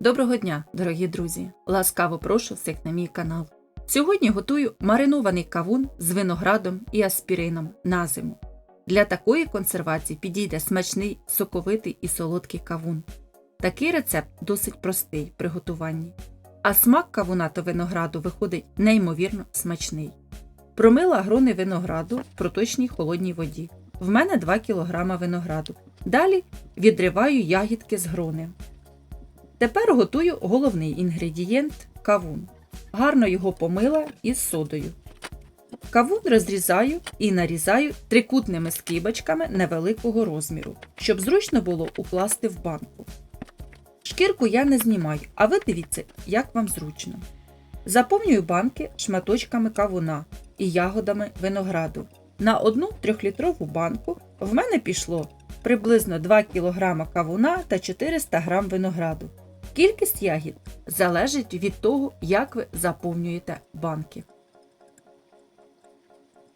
Доброго дня, дорогі друзі! Ласкаво прошу всіх на мій канал. Сьогодні готую маринований кавун з виноградом і аспірином на зиму. Для такої консервації підійде смачний, соковитий і солодкий кавун. Такий рецепт досить простий в приготуванні, а смак кавуна та винограду виходить неймовірно смачний. Промила грони винограду в проточній холодній воді. В мене 2 кг винограду. Далі відриваю ягідки з грони. Тепер готую головний інгредієнт кавун. Гарно його помила із содою. Кавун розрізаю і нарізаю трикутними скибочками невеликого розміру, щоб зручно було укласти в банку. Шкірку я не знімаю, а ви дивіться, як вам зручно. Заповнюю банки шматочками кавуна і ягодами винограду. На одну 3-літрову банку в мене пішло приблизно 2 кг кавуна та 400 г винограду. Кількість ягід залежить від того, як ви заповнюєте банки.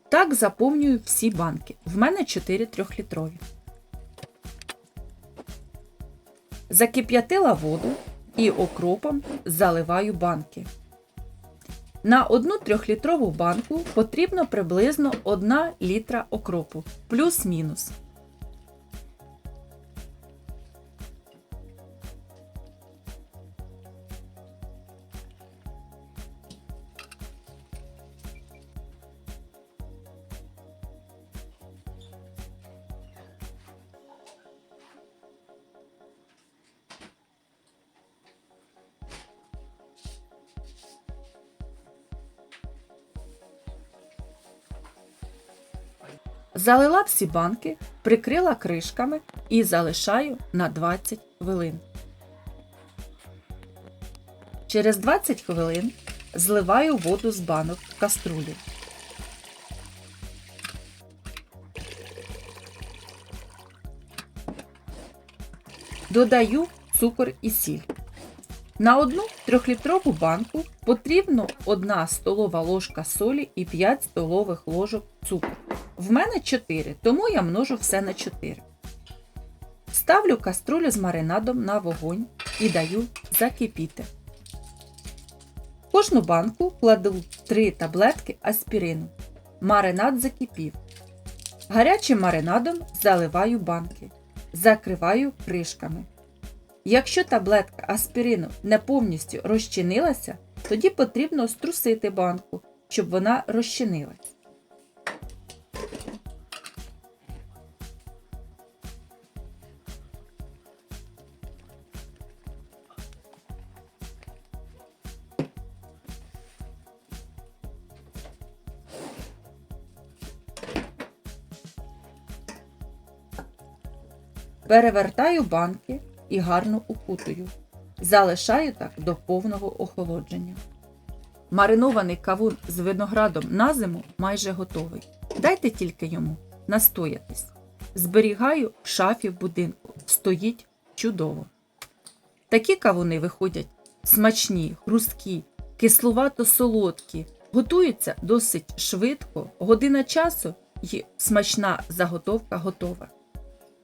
Так заповнюю всі банки. В мене 4 трьохлітрові. Закип'ятила воду і окропом заливаю банки. На одну трьохлітрову банку потрібно приблизно 1 літра окропу, плюс-мінус. Залила всі банки, прикрила кришками і залишаю на 20 хвилин. Через 20 хвилин зливаю воду з банок в каструлю. Додаю цукор і сіль. На одну трьохлітрову банку потрібно 1 столова ложка солі і 5 столових ложок цукру. В мене 4, тому я множу все на 4. Ставлю каструлю з маринадом на вогонь і даю закипіти. В кожну банку кладу 3 таблетки аспірину. Маринад закипів. Гарячим маринадом заливаю банки. Закриваю кришками. Якщо таблетка аспірину не повністю розчинилася, тоді потрібно струсити банку, щоб вона розчинилась. Перевертаю банки і гарно укутую. Залишаю так до повного охолодження. Маринований кавун з виноградом на зиму майже готовий. Дайте тільки йому настоятись. Зберігаю в шафі в будинку. Стоїть чудово. Такі кавуни виходять смачні, хрусткі, кислувато-солодкі, готуються досить швидко, година часу і смачна заготовка готова.